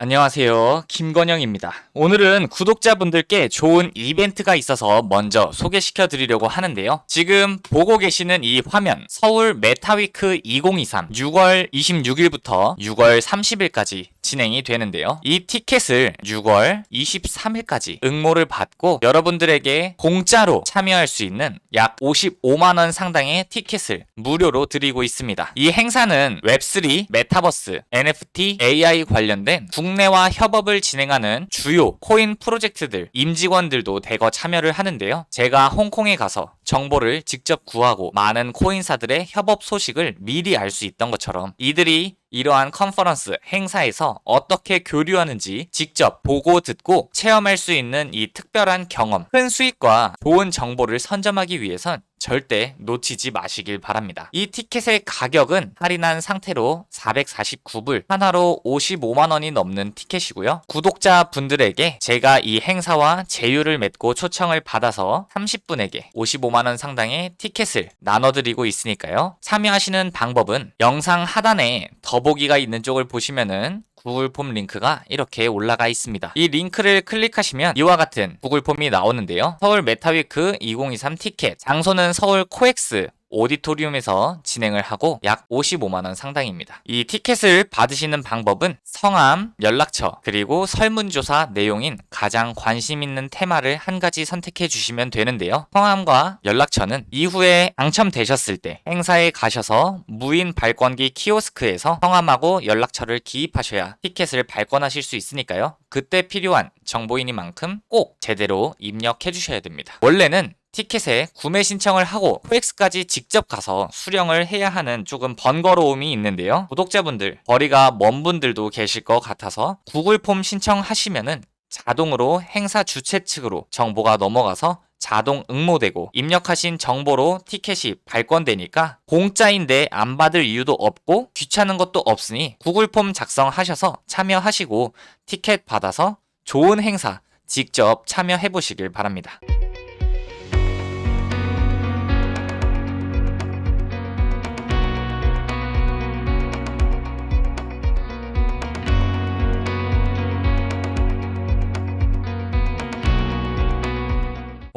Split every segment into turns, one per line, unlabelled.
안녕하세요. 김건영입니다. 오늘은 구독자분들께 좋은 이벤트가 있어서 먼저 소개시켜 드리려고 하는데요. 지금 보고 계시는 이 화면, 서울 메타위크 2023 6월 26일부터 6월 30일까지 진행이 되는데요. 이 티켓을 6월 23일까지 응모를 받고 여러분들에게 공짜로 참여할 수 있는 약 55만원 상당의 티켓을 무료로 드리고 있습니다. 이 행사는 웹3, 메타버스, NFT, AI 관련된 국 내와 협업을 진행하는 주요 코인 프로젝트들, 임직원들도 대거 참여를 하는데요. 제가 홍콩에 가서 정보를 직접 구하고 많은 코인사들의 협업 소식을 미리 알 수 있던 것처럼 이들이 이러한 컨퍼런스 행사에서 어떻게 교류하는지 직접 보고 듣고 체험할 수 있는 이 특별한 경험, 큰 수익과 좋은 정보를 선점하기 위해선 절대 놓치지 마시길 바랍니다. 이 티켓의 가격은 할인한 상태로 449불, 하나로 55만 원이 넘는 티켓이고요. 구독자 분들에게 제가 이 행사와 제휴를 맺고 초청을 받아서 30분에게 55만 원 상당의 티켓을 나눠드리고 있으니까요. 참여하시는 방법은 영상 하단에 더보기가 있는 쪽을 보시면은 구글 폼 링크가 이렇게 올라가 있습니다. 이 링크를 클릭하시면 이와 같은 구글 폼이 나오는데요. 서울 메타위크 2023 티켓 장소는 서울 코엑스 오디토리움에서 진행을 하고 약 55만원 상당입니다. 이 티켓을 받으시는 방법은 성함, 연락처, 그리고 설문조사 내용인 가장 관심 있는 테마를 한 가지 선택해 주시면 되는데요. 성함과 연락처는 이후에 당첨되셨을 때 행사에 가셔서 무인 발권기 키오스크에서 성함하고 연락처를 기입하셔야 티켓을 발권하실 수 있으니까요. 그때 필요한 정보이니만큼 꼭 제대로 입력해 주셔야 됩니다. 원래는 티켓에 구매 신청을 하고 코엑스까지 직접 가서 수령을 해야 하는 조금 번거로움이 있는데요. 구독자분들, 거리가 먼 분들도 계실 것 같아서 구글 폼 신청하시면은 자동으로 행사 주최 측으로 정보가 넘어가서 자동 응모되고 입력하신 정보로 티켓이 발권되니까 공짜인데 안 받을 이유도 없고 귀찮은 것도 없으니 구글 폼 작성하셔서 참여하시고 티켓 받아서 좋은 행사 직접 참여해 보시길 바랍니다.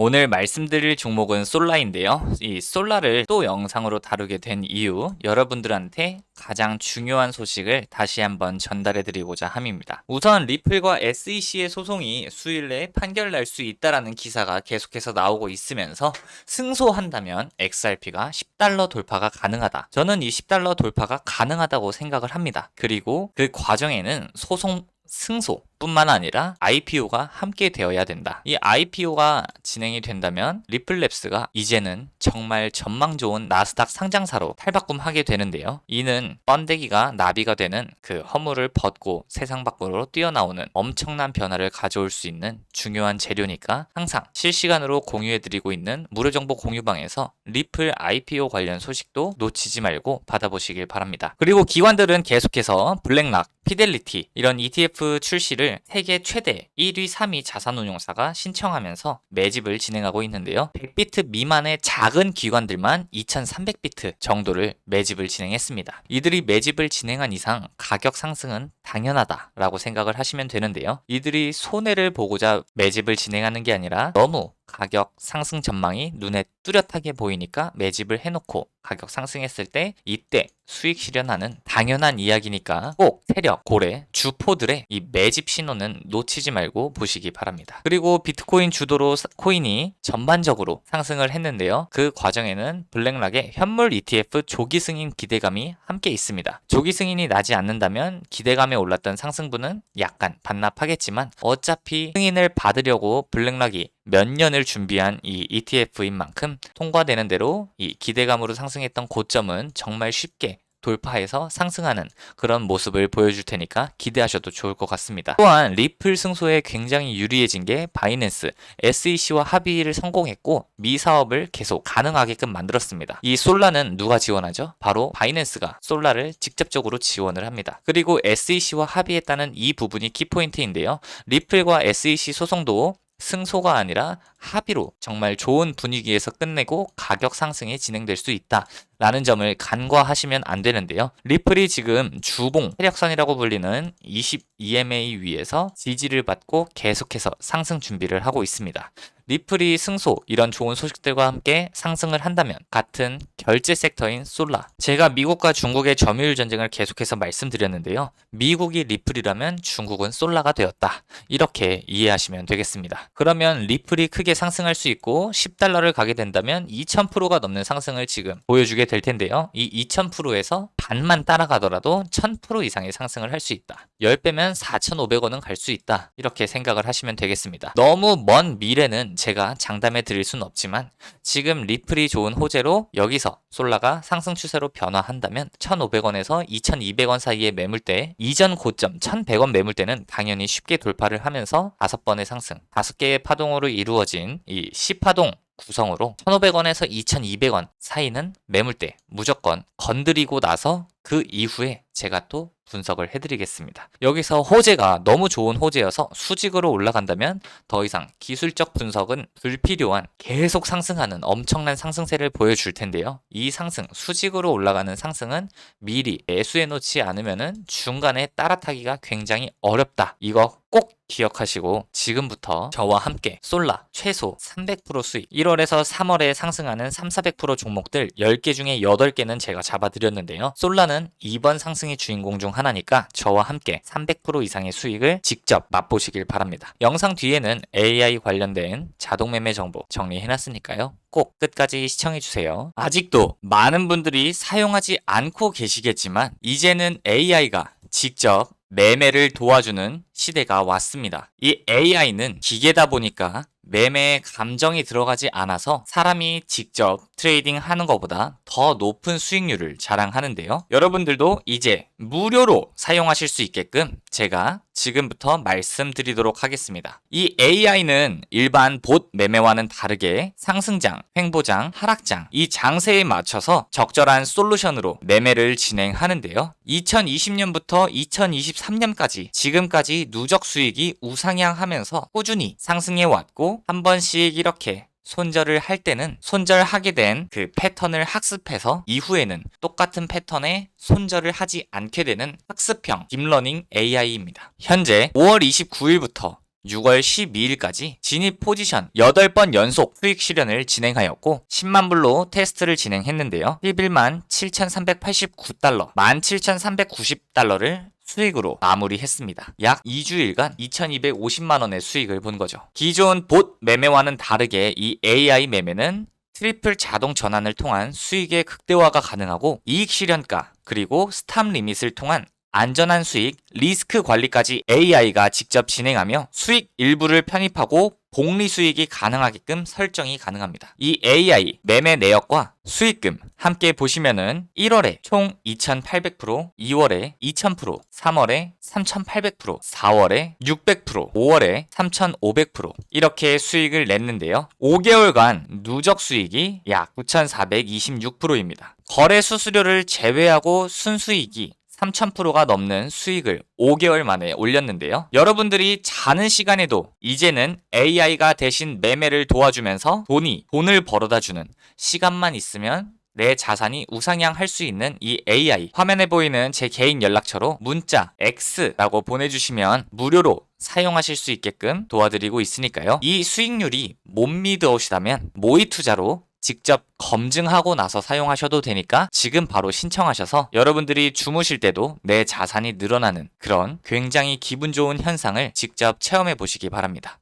오늘 말씀드릴 종목은 솔라인데요. 이 솔라를 또 영상으로 다루게 된 이유, 여러분들한테 가장 중요한 소식을 다시 한번 전달해 드리고자 함입니다. 우선 리플과 SEC의 소송이 수일 내에 판결 날 수 있다라는 기사가 계속해서 나오고 있으면서 승소한다면 XRP가 10달러 돌파가 가능하다. 저는 이 10달러 돌파가 가능하다고 생각을 합니다. 그리고 그 과정에는 소송 승소 뿐만 아니라 IPO가 함께 되어야 된다. 이 IPO가 진행이 된다면 리플랩스가 이제는 정말 전망 좋은 나스닥 상장사로 탈바꿈하게 되는데요. 이는 번데기가 나비가 되는 그 허물을 벗고 세상 밖으로 뛰어나오는 엄청난 변화를 가져올 수 있는 중요한 재료니까 항상 실시간으로 공유해드리고 있는 무료 정보 공유방에서 리플 IPO 관련 소식도 놓치지 말고 받아보시길 바랍니다. 그리고 기관들은 계속해서 블랙락, 피델리티 이런 ETF 출시를 세계 최대 1위, 3위 자산운용사가 신청하면서 매집을 진행하고 있는데요. 100비트 미만의 작은 기관들만 2300비트 정도를 매집을 진행했습니다. 이들이 매집을 진행한 이상 가격 상승은 당연하다라고 생각을 하시면 되는데요. 이들이 손해를 보고자 매집을 진행하는 게 아니라 너무 가격 상승 전망이 눈에 뚜렷하게 보이니까 매집을 해놓고 가격 상승했을 때 이때 수익 실현하는 당연한 이야기니까 꼭 세력, 고래, 주포들의 이 매집 신호는 놓치지 말고 보시기 바랍니다. 그리고 비트코인 주도로 사- 코인이 전반적으로 상승을 했는데요. 그 과정에는 블랙락의 현물 ETF 조기 승인 기대감이 함께 있습니다. 조기 승인이 나지 않는다면 기대감에 올랐던 상승분은 약간 반납하겠지만 어차피 승인을 받으려고 블랙락이 몇 년을 준비한 이 ETF인 만큼 통과되는 대로 이 기대감으로 상승했던 고점은 정말 쉽게 돌파해서 상승하는 그런 모습을 보여줄 테니까 기대하셔도 좋을 것 같습니다. 또한 리플 승소에 굉장히 유리해진 게 바이낸스, SEC와 합의를 성공했고 미 사업을 계속 가능하게끔 만들었습니다. 이 솔라는 누가 지원하죠? 바로 바이낸스가 솔라를 직접적으로 지원을 합니다. 그리고 SEC와 합의했다는 이 부분이 키포인트인데요. 리플과 SEC 소송도 승소가 아니라 합의로 정말 좋은 분위기에서 끝내고 가격 상승이 진행될 수 있다. 라는 점을 간과하시면 안 되는데요. 리플이 지금 주봉 세력선이라고 불리는 22MA 위에서 지지를 받고 계속해서 상승 준비를 하고 있습니다. 리플이 승소 이런 좋은 소식들과 함께 상승을 한다면 같은 결제 섹터인 솔라 제가 미국과 중국의 점유율 전쟁을 계속해서 말씀드렸는데요. 미국이 리플이라면 중국은 솔라가 되었다. 이렇게 이해하시면 되겠습니다. 그러면 리플이 크게 상승할 수 있고 10달러를 가게 된다면 2000%가 넘는 상승을 지금 보여주게 될 텐데요. 이 2000%에서 반만 따라가더라도 1000% 이상의 상승을 할 수 있다. 10배면 4,500원은 갈 수 있다. 이렇게 생각을 하시면 되겠습니다. 너무 먼 미래는 제가 장담해 드릴 수는 없지만 지금 리플이 좋은 호재로 여기서 솔라가 상승 추세로 변화한다면 1,500원에서 2,200원 사이의 매물대 이전 고점 1,100원 매물대는 당연히 쉽게 돌파를 하면서 5번의 상승, 5개의 파동으로 이루어진 이 10파동 구성으로 1,500원에서 2,200원 사이는 매물대 무조건 건드리고 나서 그 이후에 제가 또 분석을 해드리겠습니다. 여기서 호재가 너무 좋은 호재여서 수직으로 올라간다면 더 이상 기술적 분석은 불필요한 계속 상승하는 엄청난 상승세를 보여줄 텐데요. 이 상승, 수직으로 올라가는 상승은 미리 매수해 놓지 않으면은 중간에 따라타기가 굉장히 어렵다. 이거 꼭 기억하시고 지금부터 저와 함께 솔라 최소 300% 수익 1월에서 3월에 상승하는 3, 400% 종목들 10개 중에 8개는 제가 잡아드렸는데요. 솔라는 이번 상승의 주인공 중 하나니까 저와 함께 300% 이상의 수익을 직접 맛보시길 바랍니다. 영상 뒤에는 AI 관련된 자동 매매 정보 정리해놨으니까요. 꼭 끝까지 시청해주세요. 아직도 많은 분들이 사용하지 않고 계시겠지만 이제는 AI가 직접 매매를 도와주는 시대가 왔습니다. 이 AI는 기계다 보니까 매매에 감정이 들어가지 않아서 사람이 직접 트레이딩 하는 것보다 더 높은 수익률을 자랑하는데요. 여러분들도 이제 무료로 사용하실 수 있게끔 제가 지금부터 말씀드리도록 하겠습니다. 이 AI는 일반 봇 매매와는 다르게 상승장, 횡보장, 하락장 이 장세에 맞춰서 적절한 솔루션으로 매매를 진행하는데요. 2020년부터 2023년까지 지금까지 누적 수익이 우상향하면서 꾸준히 상승해 왔고 한 번씩 이렇게 손절을 할 때는 손절하게 된 그 패턴을 학습해서 이후에는 똑같은 패턴에 손절을 하지 않게 되는 학습형 딥러닝 AI입니다. 현재 5월 29일부터 6월 12일까지 진입 포지션 8번 연속 수익 실현을 진행하였고 10만 불로 테스트를 진행했는데요. 11만 7,389달러, 17,390달러를 수익으로 마무리했습니다. 약 2주일간 2,250만 원의 수익을 본 거죠. 기존 봇 매매와는 다르게 이 AI 매매는 트리플 자동 전환을 통한 수익의 극대화가 가능하고 이익 실현가 그리고 스탑 리밋을 통한 안전한 수익, 리스크 관리까지 AI가 직접 진행하며 수익 일부를 편입하고 복리 수익이 가능하게끔 설정이 가능합니다. 이 AI 매매 내역과 수익금 함께 보시면은 1월에 총 2,800%, 2월에 2,000%, 3월에 3,800%, 4월에 600%, 5월에 3,500% 이렇게 수익을 냈는데요. 5개월간 누적 수익이 약 9,426%입니다. 거래 수수료를 제외하고 순수익이 3,000%가 넘는 수익을 5개월 만에 올렸는데요. 여러분들이 자는 시간에도 이제는 AI가 대신 매매를 도와주면서 돈이 돈을 벌어다 주는 시간만 있으면 내 자산이 우상향할 수 있는 이 AI 화면에 보이는 제 개인 연락처로 문자 X라고 보내주시면 무료로 사용하실 수 있게끔 도와드리고 있으니까요. 이 수익률이 못 믿으시다면 모의 투자로 직접 검증하고 나서 사용하셔도 되니까 지금 바로 신청하셔서 여러분들이 주무실 때도 내 자산이 늘어나는 그런 굉장히 기분 좋은 현상을 직접 체험해 보시기 바랍니다.